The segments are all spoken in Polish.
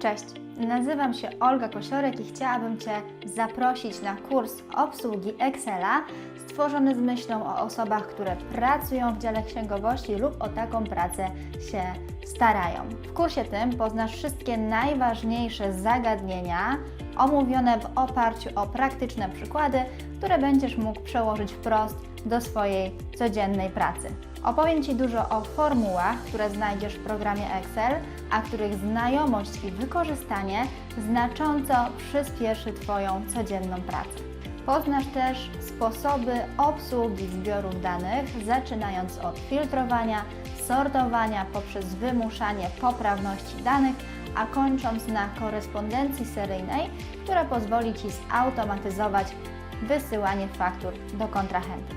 Cześć, nazywam się Olga Kosiorek i chciałabym Cię zaprosić na kurs obsługi Excela stworzony z myślą o osobach, które pracują w dziale księgowości lub o taką pracę się starają. W kursie tym poznasz wszystkie najważniejsze zagadnienia omówione w oparciu o praktyczne przykłady, które będziesz mógł przełożyć wprost do swojej codziennej pracy. Opowiem Ci dużo o formułach, które znajdziesz w programie Excel, a których znajomość i wykorzystanie znacząco przyspieszy Twoją codzienną pracę. Poznasz też sposoby obsługi zbiorów danych, zaczynając od filtrowania, sortowania poprzez wymuszanie poprawności danych, a kończąc na korespondencji seryjnej, która pozwoli Ci zautomatyzować wysyłanie faktur do kontrahentów.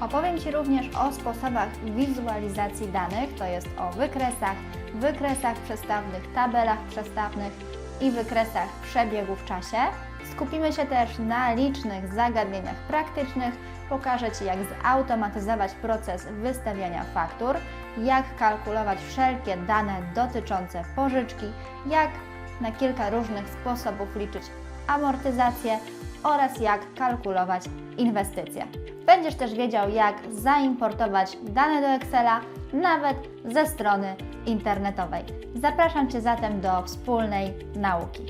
Opowiem Ci również o sposobach wizualizacji danych, to jest o wykresach, wykresach przestawnych, tabelach przestawnych i wykresach przebiegu w czasie. Skupimy się też na licznych zagadnieniach praktycznych. Pokażę Ci, jak zautomatyzować proces wystawiania faktur, jak kalkulować wszelkie dane dotyczące pożyczki, jak na kilka różnych sposobów liczyć amortyzację oraz jak kalkulować inwestycje. Będziesz też wiedział, jak zaimportować dane do Excela nawet ze strony internetowej. Zapraszam Cię zatem do wspólnej nauki.